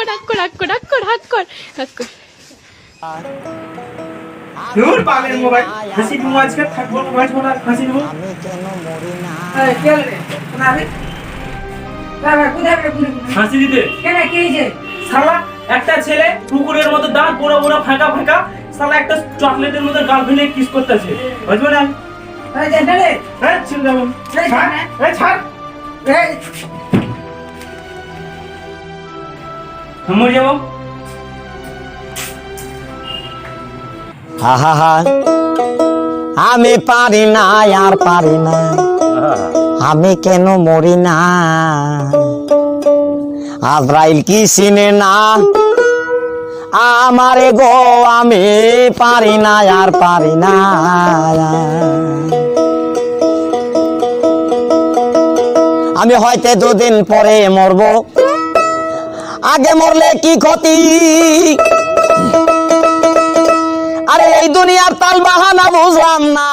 কর হাক কর হাক কর হাক কর হাক কর হাক কর ধুর পাগলের মোবাইল হাসি দিব আজকে থাকব মোবাইল আর হাসি দিব এই, কে রে? কোন আবে? বাবা, কোথায় গেলে? হাসি দিতে কেন, কি হয়েছে? শালা একটা ছেলে কুকুরের মতো দাঁত বড় বড় ফাঁকা ফাঁকা শালা একটা চকলেটের মতো ফেলে কিস করতেছে বুঝবে না এই, যে, রে? হ্যাঁ ছিল যাব এই, ছাড় ছাড়। এই ছাড় এই, মরে যাব? আমি পারি না, আর পারি না। আমি কেন মরি না? আজরাইল কি চিনে না? আমারে গো, আমি পারি না, আর পারি না। আমি হয়তো দুদিন পরে মরবো। আগে মরলে কি ক্ষতি? আরে এই দুনিয়ার তাল বাহানা বুঝলাম না